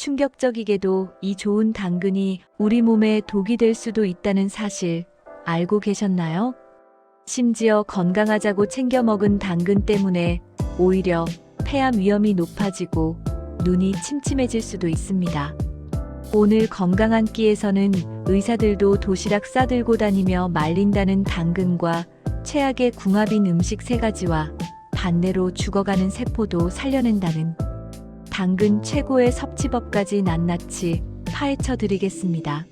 충격적이게도 이 좋은 당근이 우리 몸에 독이 될 수도 있다는 사실 알고 계셨나요? 심지어 건강하자고 챙겨 먹은 당근 때문에 오히려 폐암 위험이 높아지고 눈이 침침해질 수도 있습니다. 오늘 건강 한 끼에서는 의사들도 도시락 싸들고 다니며 말린다는 당근과 최악의 궁합인 음식 세 가지와 반대로 죽어가는 세포도 살려낸다는 당근 최고의 섭취법까지 낱낱이 파헤쳐 드리겠습니다.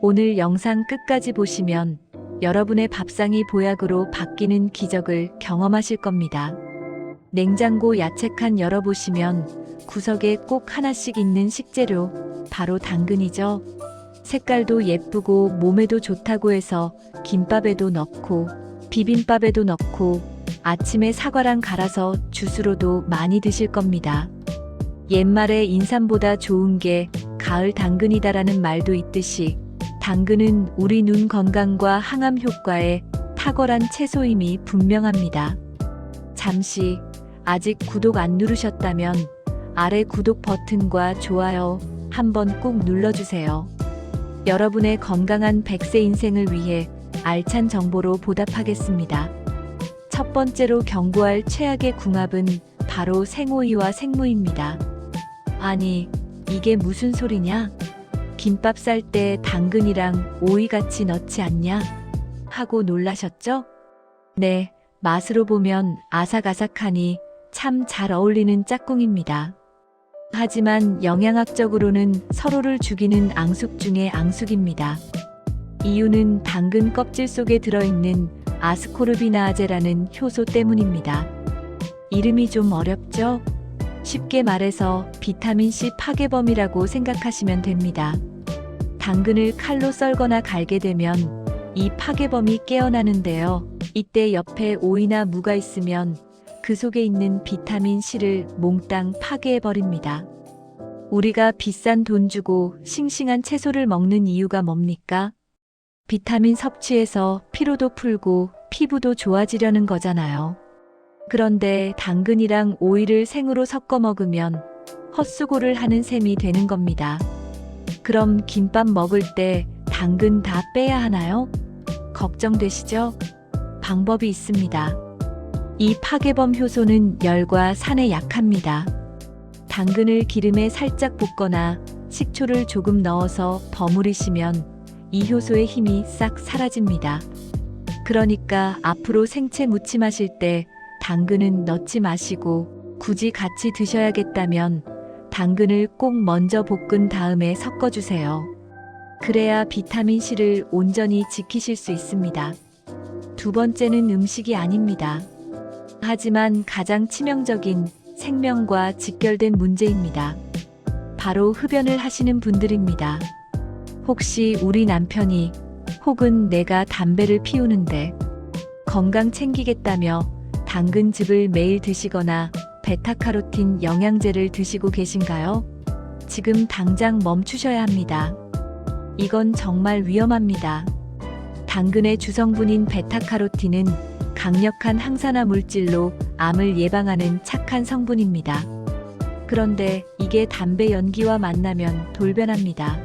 오늘 영상 끝까지 보시면 여러분의 밥상이 보약으로 바뀌는 기적을 경험하실 겁니다. 냉장고 야채칸 열어보시면 구석에 꼭 하나씩 있는 식재료, 바로 당근이죠. 색깔도 예쁘고 몸에도 좋다고 해서 김밥에도 넣고 비빔밥에도 넣고 아침에 사과랑 갈아서 주스로도 많이 드실 겁니다. 옛말에 인삼보다 좋은 게 가을 당근이다라는 말도 있듯이 당근은 우리 눈 건강과 항암 효과에 탁월한 채소임이 분명합니다. 잠시 아직 구독 안 누르셨다면 아래 구독 버튼과 좋아요 한번 꼭 눌러주세요. 여러분의 건강한 100세 인생을 위해 알찬 정보로 보답하겠습니다. 첫 번째로 경고할 최악의 궁합은 바로 생오이와 생무입니다. 아니, 이게 무슨 소리냐? 김밥 쌀 때 당근이랑 오이 같이 넣지 않냐? 하고 놀라셨죠? 네, 맛으로 보면 아삭아삭하니 참 잘 어울리는 짝꿍입니다. 하지만 영양학적으로는 서로를 죽이는 앙숙 중의 앙숙입니다. 이유는 당근 껍질 속에 들어있는 아스코르비나아제라는 효소 때문입니다. 이름이 좀 어렵죠? 쉽게 말해서 비타민C 파괴범이라고 생각하시면 됩니다. 당근을 칼로 썰거나 갈게 되면 이 파괴범이 깨어나는데요. 이때 옆에 오이나 무가 있으면 그 속에 있는 비타민 C를 몽땅 파괴해버립니다. 우리가 비싼 돈 주고 싱싱한 채소를 먹는 이유가 뭡니까? 비타민 섭취해서 피로도 풀고 피부도 좋아지려는 거잖아요. 그런데 당근이랑 오이를 생으로 섞어 먹으면 헛수고를 하는 셈이 되는 겁니다. 그럼 김밥 먹을 때 당근 다 빼야 하나요? 걱정되시죠? 방법이 있습니다. 이 파괴범 효소는 열과 산에 약합니다. 당근을 기름에 살짝 볶거나 식초를 조금 넣어서 버무리시면 이 효소의 힘이 싹 사라집니다. 그러니까 앞으로 생채 무침 하실 때 당근은 넣지 마시고 굳이 같이 드셔야겠다면 당근을 꼭 먼저 볶은 다음에 섞어주세요. 그래야 비타민C를 온전히 지키실 수 있습니다. 두 번째는 음식이 아닙니다. 하지만 가장 치명적인 생명과 직결된 문제입니다. 바로 흡연을 하시는 분들입니다. 혹시 우리 남편이 혹은 내가 담배를 피우는데 건강 챙기겠다며 당근즙을 매일 드시거나 베타카로틴 영양제를 드시고 계신가요? 지금 당장 멈추셔야 합니다. 이건 정말 위험합니다. 당근의 주성분인 베타카로틴은 강력한 항산화 물질로 암을 예방하는 착한 성분입니다. 그런데 이게 담배 연기와 만나면 돌변합니다.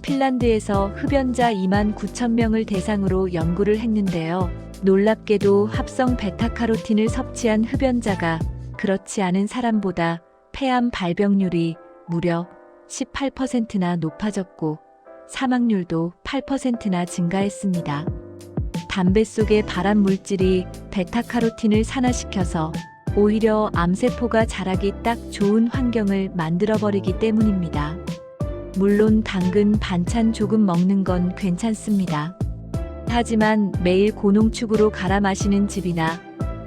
핀란드에서 흡연자 2만 9천 명을 대상으로 연구를 했는데요. 놀랍게도 합성 베타카로틴을 섭취한 흡연자가 그렇지 않은 사람보다 폐암 발병률이 무려 18%나 높아졌고 사망률도 8%나 증가했습니다. 담배 속의 발암 물질이 베타카로틴을 산화시켜서 오히려 암세포가 자라기 딱 좋은 환경을 만들어버리기 때문입니다. 물론 당근 반찬 조금 먹는 건 괜찮습니다. 하지만 매일 고농축으로 갈아 마시는 즙이나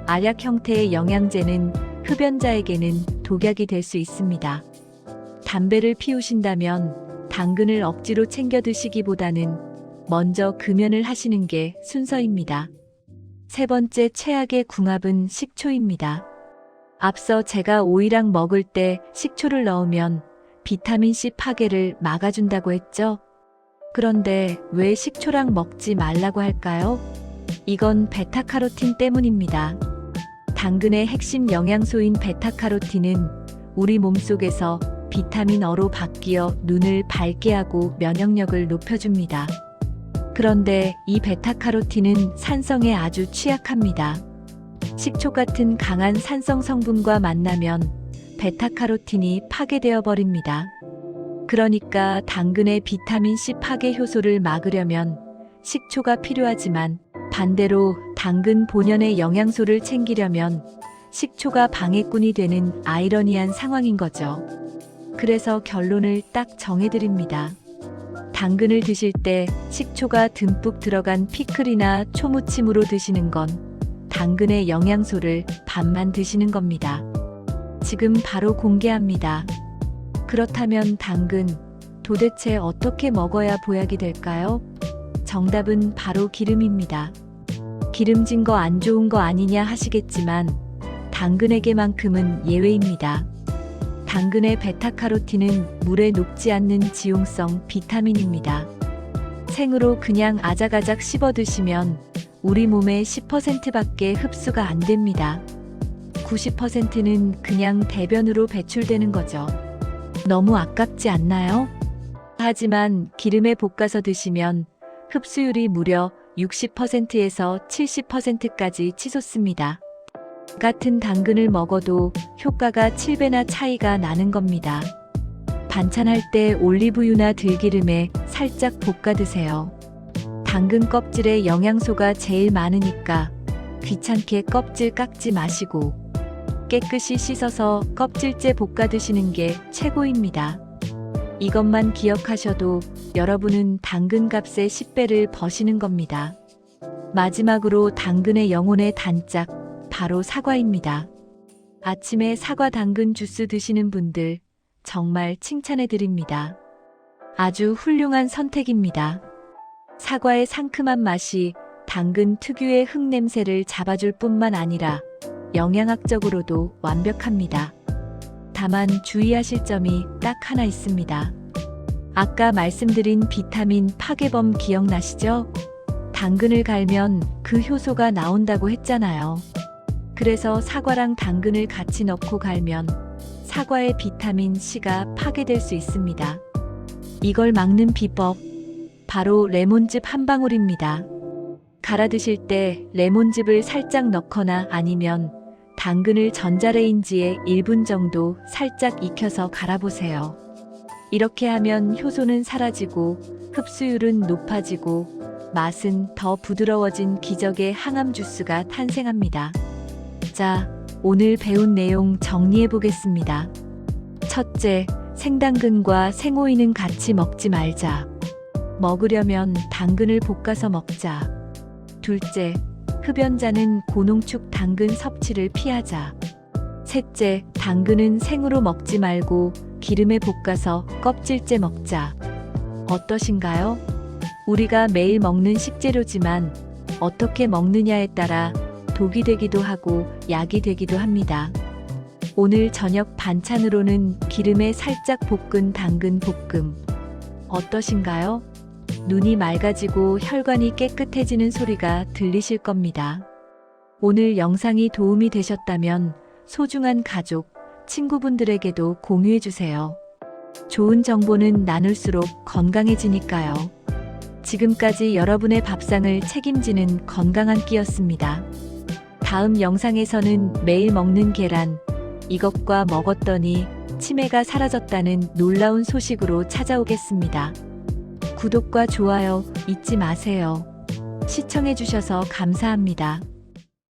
알약 형태의 영양제는 흡연자에게는 독약이 될 수 있습니다. 담배를 피우신다면 당근을 억지로 챙겨 드시기보다는 먼저 금연을 하시는 게 순서입니다. 세 번째 최악의 궁합은 식초입니다. 앞서 제가 오이랑 먹을 때 식초를 넣으면 비타민C 파괴를 막아준다고 했죠? 그런데 왜 식초랑 먹지 말라고 할까요? 이건 베타카로틴 때문입니다. 당근의 핵심 영양소인 베타카로틴은 우리 몸속에서 비타민 어로 바뀌어 눈을 밝게 하고 면역력을 높여줍니다. 그런데 이 베타카로틴은 산성에 아주 취약합니다. 식초 같은 강한 산성 성분과 만나면 베타카로틴이 파괴되어 버립니다. 그러니까 당근의 비타민C 파괴 효소를 막으려면 식초가 필요하지만 반대로 당근 본연의 영양소를 챙기려면 식초가 방해꾼이 되는 아이러니한 상황인 거죠. 그래서 결론을 딱 정해드립니다. 당근을 드실 때 식초가 듬뿍 들어간 피클이나 초무침으로 드시는 건 당근의 영양소를 반만 드시는 겁니다. 지금 바로 공개합니다. 그렇다면 당근 도대체 어떻게 먹어야 보약이 될까요? 정답은 바로 기름입니다. 기름진 거 안 좋은 거 아니냐 하시겠지만 당근에게만큼은 예외입니다. 당근의 베타카로틴은 물에 녹지 않는 지용성 비타민입니다. 생으로 그냥 아작아작 씹어 드시면 우리 몸의 10%밖에 흡수가 안 됩니다. 90%는 그냥 대변으로 배출되는 거죠. 너무 아깝지 않나요? 하지만 기름에 볶아서 드시면 흡수율이 무려 60%에서 70%까지 치솟습니다. 같은 당근을 먹어도 효과가 7배나 차이가 나는 겁니다. 반찬할 때 올리브유나 들기름에 살짝 볶아 드세요. 당근 껍질에 영양소가 제일 많으니까 귀찮게 껍질 깎지 마시고 깨끗이 씻어서 껍질째 볶아 드시는 게 최고입니다. 이것만 기억하셔도 여러분은 당근 값의 10배를 버시는 겁니다. 마지막으로 당근의 영혼의 단짝, 바로 사과입니다. 아침에 사과 당근 주스 드시는 분들 정말 칭찬해 드립니다. 아주 훌륭한 선택입니다. 사과의 상큼한 맛이 당근 특유의 흙냄새를 잡아줄 뿐만 아니라 영양학적으로도 완벽합니다. 다만 주의하실 점이 딱 하나 있습니다. 아까 말씀드린 비타민 파괴범 기억나시죠? 당근을 갈면 그 효소가 나온다고 했잖아요. 그래서 사과랑 당근을 같이 넣고 갈면 사과의 비타민 C가 파괴될 수 있습니다. 이걸 막는 비법, 바로 레몬즙 한 방울입니다. 갈아 드실 때 레몬즙을 살짝 넣거나 아니면 당근을 전자레인지에 1분 정도 살짝 익혀서 갈아보세요. 이렇게 하면 효소는 사라지고 흡수율은 높아지고 맛은 더 부드러워진 기적의 항암 주스가 탄생합니다. 자, 오늘 배운 내용 정리해 보겠습니다. 첫째, 생당근과 생오이는 같이 먹지 말자. 먹으려면 당근을 볶아서 먹자. 둘째, 흡연자는 고농축 당근 섭취를 피하자. 셋째, 당근은 생으로 먹지 말고 기름에 볶아서 껍질째 먹자. 어떠신가요? 우리가 매일 먹는 식재료지만 어떻게 먹느냐에 따라 독이 되기도 하고 약이 되기도 합니다. 오늘 저녁 반찬으로는 기름에 살짝 볶은 당근 볶음. 어떠신가요? 눈이 맑아지고 혈관이 깨끗해지는 소리가 들리실 겁니다. 오늘 영상이 도움이 되셨다면 소중한 가족, 친구분들에게도 공유해주세요. 좋은 정보는 나눌수록 건강해지니까요. 지금까지 여러분의 밥상을 책임지는 건강한 끼였습니다. 다음 영상에서는 매일 먹는 계란, 이것과 먹었더니 치매가 사라졌다는 놀라운 소식으로 찾아오겠습니다. 구독과 좋아요 잊지 마세요. 시청해주셔서 감사합니다.